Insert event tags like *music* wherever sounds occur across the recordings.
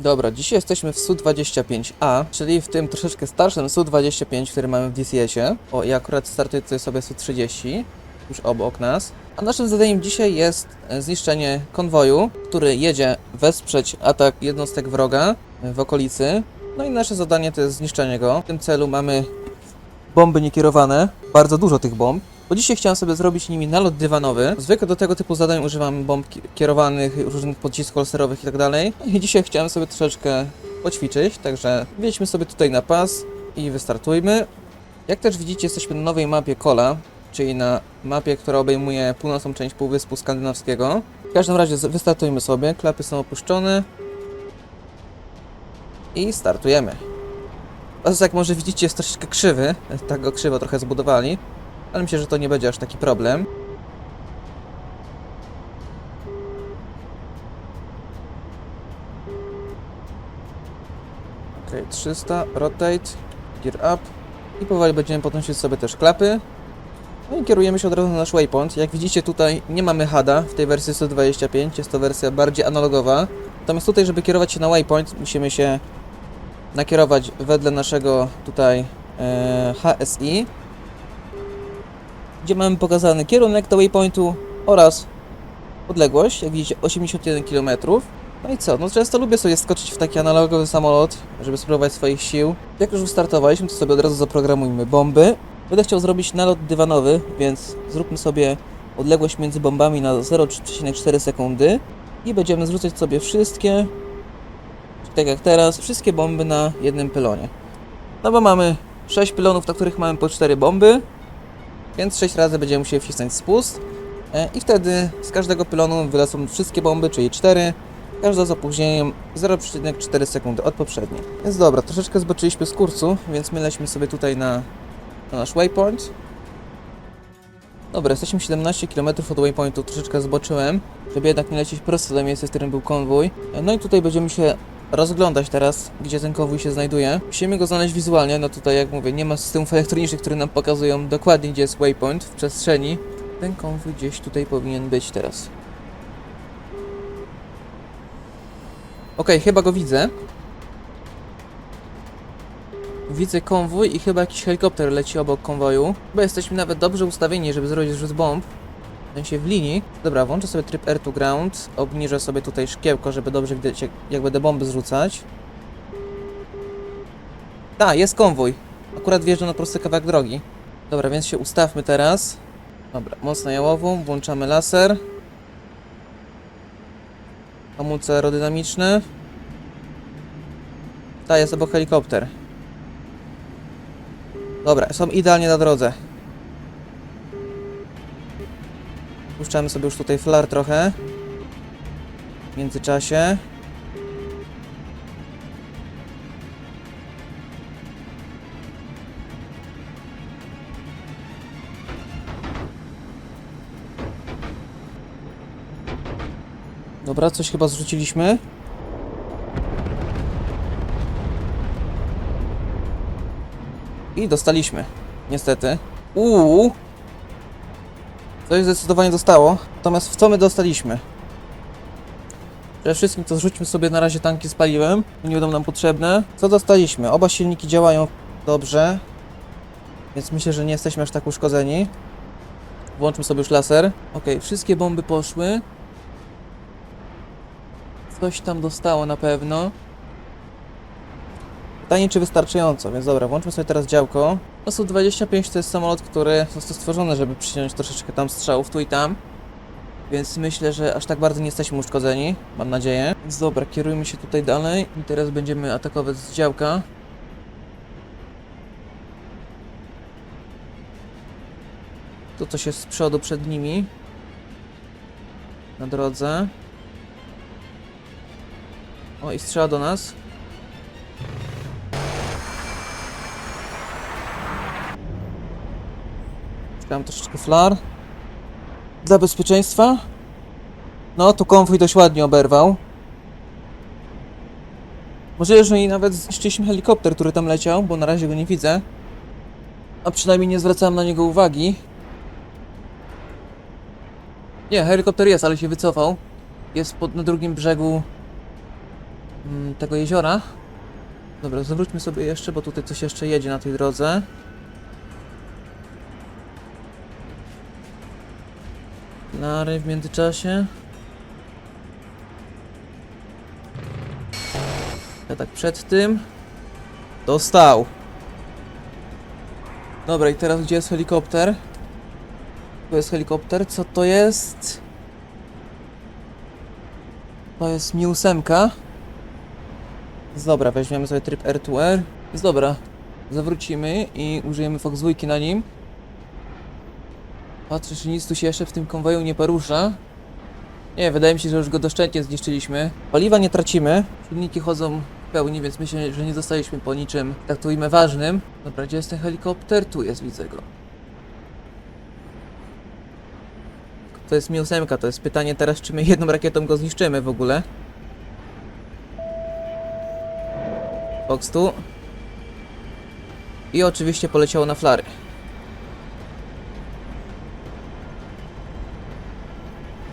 Dobra, dzisiaj jesteśmy w Su-25A, czyli w tym troszeczkę starszym Su-25, który mamy w DCS-ie. O, i akurat startuje tutaj sobie Su-30, już obok nas. A naszym zadaniem dzisiaj jest e, zniszczenie konwoju, który jedzie wesprzeć atak jednostek wroga e, w okolicy. No i nasze zadanie to jest zniszczenie go. W tym celu mamy bomby niekierowane, bardzo dużo tych bomb. Bo dzisiaj chciałem sobie zrobić nimi nalot dywanowy. Zwykle do tego typu zadań używam bomb ki- kierowanych, różnych pocisków laserowych tak dalej. I dzisiaj chciałem sobie troszeczkę poćwiczyć, także wjedźmy sobie tutaj na pas i wystartujmy. Jak też widzicie, jesteśmy na nowej mapie Kola, czyli na mapie, która obejmuje północną część Półwyspu Skandynawskiego. W każdym razie wystartujmy sobie, klapy są opuszczone. I startujemy. Pas, jak może widzicie, jest troszeczkę krzywy, tak go krzywo trochę zbudowali. Ale myślę, że to nie będzie aż taki problem. Ok, 300, rotate, gear up i powoli będziemy podnosić sobie też klapy. No i kierujemy się od razu na nasz waypoint. Jak widzicie tutaj nie mamy HADA w tej wersji 125, jest to wersja bardziej analogowa. Natomiast tutaj, żeby kierować się na waypoint, musimy się nakierować wedle naszego tutaj e, HSI gdzie mamy pokazany kierunek do waypointu oraz odległość, jak widzicie 81 km. No i co, no często lubię sobie skoczyć w taki analogowy samolot, żeby spróbować swoich sił. Jak już wystartowaliśmy, to sobie od razu zaprogramujmy bomby. Będę chciał zrobić nalot dywanowy, więc zróbmy sobie odległość między bombami na 0,4 sekundy i będziemy zrzucać sobie wszystkie, tak jak teraz, wszystkie bomby na jednym pylonie. No bo mamy 6 pylonów, na których mamy po 4 bomby, więc 6 razy będziemy musieli wcisnąć spust e, i wtedy z każdego pylonu wylecą wszystkie bomby, czyli 4, każda z opóźnieniem 0,4 sekundy od poprzedniej. Więc dobra, troszeczkę zboczyliśmy z kursu, więc my leśmy sobie tutaj na, na nasz waypoint. Dobra, jesteśmy 17 km od waypointu, troszeczkę zboczyłem, żeby jednak nie lecieć prosto do miejsca, w którym był konwój. E, No i tutaj będziemy się rozglądać teraz, gdzie ten konwój się znajduje. Musimy go znaleźć wizualnie, no tutaj jak mówię, nie ma systemów elektronicznych, które nam pokazują dokładnie, gdzie jest waypoint w przestrzeni. Ten konwój gdzieś tutaj powinien być teraz. Okej, chyba go widzę. Widzę konwój i chyba jakiś helikopter leci obok konwoju. Chyba jesteśmy nawet dobrze ustawieni, żeby zrobić rzut bomb. Sensie w linii. Dobra, włączę sobie tryb air to ground. Obniżę sobie tutaj szkiełko, żeby dobrze widać jak, będę bomby zrzucać. Tak, jest konwój. Akurat wjeżdża na prosty kawałek drogi. Dobra, więc się ustawmy teraz. Dobra, mocno jałową, włączamy laser. Hamulce aerodynamiczne. Ta jest obok helikopter. Dobra, są idealnie na drodze. Puszczamy sobie już tutaj flar trochę. W międzyczasie. Dobra, coś chyba zrzuciliśmy. I dostaliśmy. Niestety. Uuu. Coś zdecydowanie zostało. Natomiast w co my dostaliśmy? Przede wszystkim to zrzućmy sobie na razie tanki z paliwem. Nie będą nam potrzebne. Co dostaliśmy? Oba silniki działają dobrze. Więc myślę, że nie jesteśmy aż tak uszkodzeni. Włączmy sobie już laser. Ok, wszystkie bomby poszły. Coś tam dostało na pewno. Pytanie, czy wystarczająco, więc dobra, włączmy sobie teraz działko. No Su-25 to jest samolot, który został stworzony, żeby przyjąć troszeczkę tam strzałów tu i tam. Więc myślę, że aż tak bardzo nie jesteśmy uszkodzeni, mam nadzieję. Więc dobra, kierujmy się tutaj dalej i teraz będziemy atakować z działka. To coś jest z przodu przed nimi. Na drodze. O, i strzela do nas. Szukałem troszeczkę flar. Dla bezpieczeństwa. No, tu konwój dość ładnie oberwał. Może jeżeli nawet zniszczyliśmy helikopter, który tam leciał, bo na razie go nie widzę. A przynajmniej nie zwracałem na niego uwagi. Nie, helikopter jest, ale się wycofał. Jest pod, na drugim brzegu mm, tego jeziora. Dobra, zawróćmy sobie jeszcze, bo tutaj coś jeszcze jedzie na tej drodze. Nary w międzyczasie. Ja tak przed tym. Dostał. Dobra, i teraz gdzie jest helikopter? Tu jest helikopter, co to jest? To jest Mi 8. Jest dobra, weźmiemy sobie tryb R2R. Jest dobra. Zawrócimy i użyjemy Fox 2 na nim. Patrzę, czy nic tu się jeszcze w tym konwoju nie porusza. Nie, wydaje mi się, że już go doszczętnie zniszczyliśmy. Paliwa nie tracimy. Silniki chodzą w pełni, więc myślę, że nie zostaliśmy po niczym, tak to ważnym. Dobra, gdzie jest ten helikopter? Tu jest, widzę go. To jest Mi 8, to jest pytanie teraz, czy my jedną rakietą go zniszczymy w ogóle. Fox tu. I oczywiście poleciało na flary.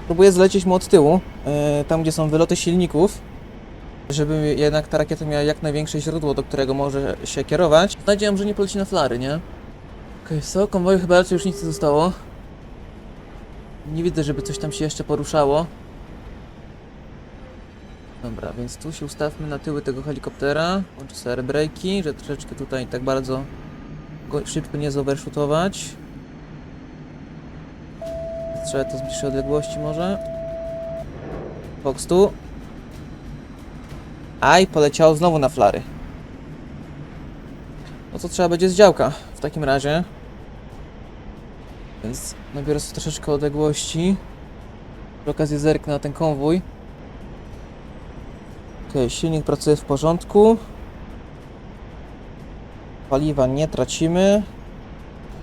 Próbuję zlecieć mu od tyłu, e, tam gdzie są wyloty silników, żeby jednak ta rakieta miała jak największe źródło, do którego może się kierować. Z nadzieją, że nie poleci na flary, nie? Okej, co? Konwoju chyba raczej już nic nie zostało. Nie widzę, żeby coś tam się jeszcze poruszało. Dobra, więc tu się ustawmy na tyły tego helikoptera. Włączę sobie airbrake'i, że troszeczkę tutaj tak bardzo szybko nie zovershutować. Trzeba to z bliższej odległości może. Fox tu. Aj, poleciało znowu na flary. No to trzeba będzie z działka w takim razie. Więc nabiorę sobie troszeczkę odległości. Przy okazji zerknę na ten konwój. Okej, silnik pracuje w porządku. Paliwa nie tracimy.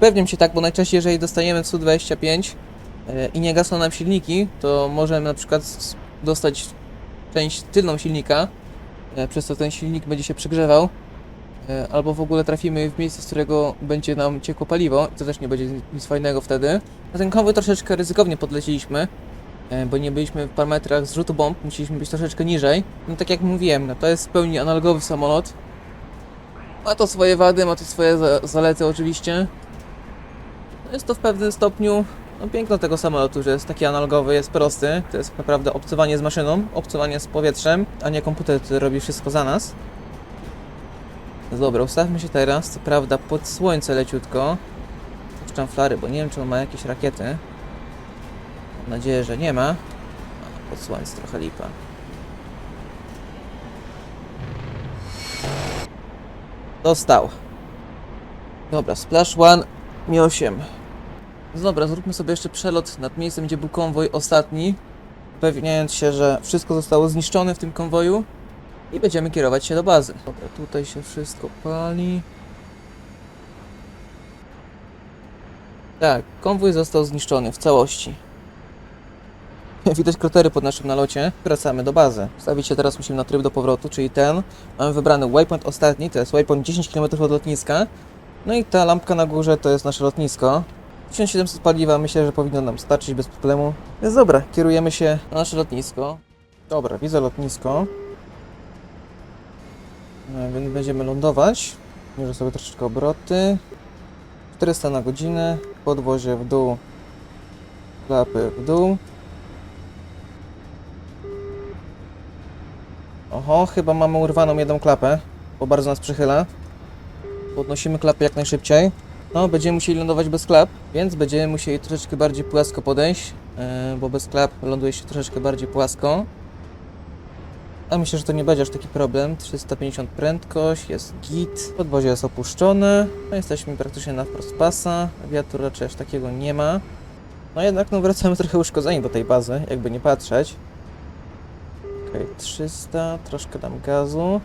Pewnie się tak, bo najczęściej jeżeli dostajemy Su-25 e, i nie gasną nam silniki, to możemy na przykład dostać część tylną silnika, e, przez co ten silnik będzie się przegrzewał. E, Albo w ogóle trafimy w miejsce, z którego będzie nam ciekło paliwo, to też nie będzie nic fajnego wtedy. Na ten konwój troszeczkę ryzykownie podleciliśmy, e, bo nie byliśmy w parametrach zrzutu bomb, musieliśmy być troszeczkę niżej. No tak jak mówiłem, no to jest w pełni analogowy samolot. Ma to swoje wady, ma to swoje za- zalety oczywiście. No jest to w pewnym stopniu no, piękno tego samolotu, że jest taki analogowy, jest prosty. To jest naprawdę obcowanie z maszyną, obcowanie z powietrzem, a nie komputer, który robi wszystko za nas. Dobra, ustawmy się teraz, co prawda pod słońce leciutko. Puszczam flary, bo nie wiem, czy on ma jakieś rakiety. Mam nadzieję, że nie ma. A, pod słońce trochę lipa. Dostał. Dobra, Splash One Mi 8. Dobra, zróbmy sobie jeszcze przelot nad miejscem, gdzie był konwoj ostatni. Upewniając się, że wszystko zostało zniszczone w tym konwoju. I będziemy kierować się do bazy. Dobra, tutaj się wszystko pali. Tak, konwój został zniszczony w całości. *laughs* Widać kratery pod naszym nalocie. Wracamy do bazy. Stawić się teraz musimy na tryb do powrotu, czyli ten. Mamy wybrany waypoint ostatni, to jest waypoint 10 km od lotniska. No i ta lampka na górze to jest nasze lotnisko. 1700 paliwa myślę, że powinno nam starczyć bez problemu. Więc dobra, kierujemy się na nasze lotnisko. Dobra, widzę lotnisko. No, więc będziemy lądować. Mierzę sobie troszeczkę obroty. 400 na godzinę. Podwozie w dół. Klapy w dół. Oho, chyba mamy urwaną jedną klapę, bo bardzo nas przychyla. Podnosimy klapę jak najszybciej. No, będziemy musieli lądować bez klap, więc będziemy musieli troszeczkę bardziej płasko podejść, yy, bo bez klap ląduje się troszeczkę bardziej płasko. A myślę, że to nie będzie aż taki problem. 350 prędkość, jest git. Podwozie jest opuszczone. No, jesteśmy praktycznie na wprost pasa. Wiatru raczej aż takiego nie ma. No jednak no wracamy trochę uszkodzeni do tej bazy, jakby nie patrzeć. Okej, 300, troszkę dam gazu.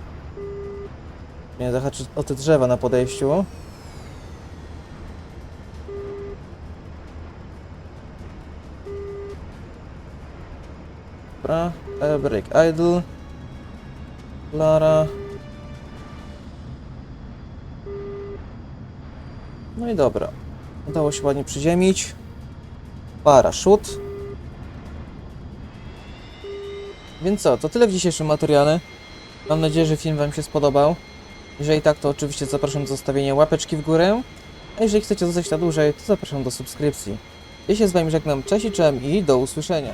Nie zahaczyć o te drzewa na podejściu. Dobra, airbrake idle. Lara. No i dobra. Udało się ładnie przyziemić. Paraszut. Więc co, to tyle w dzisiejszym materiale. Mam nadzieję, że film Wam się spodobał. Jeżeli tak, to oczywiście zapraszam do zostawienia łapeczki w górę. A jeżeli chcecie zostać na dłużej, to zapraszam do subskrypcji. Ja się z Wami żegnam, cześć i cześć i do usłyszenia.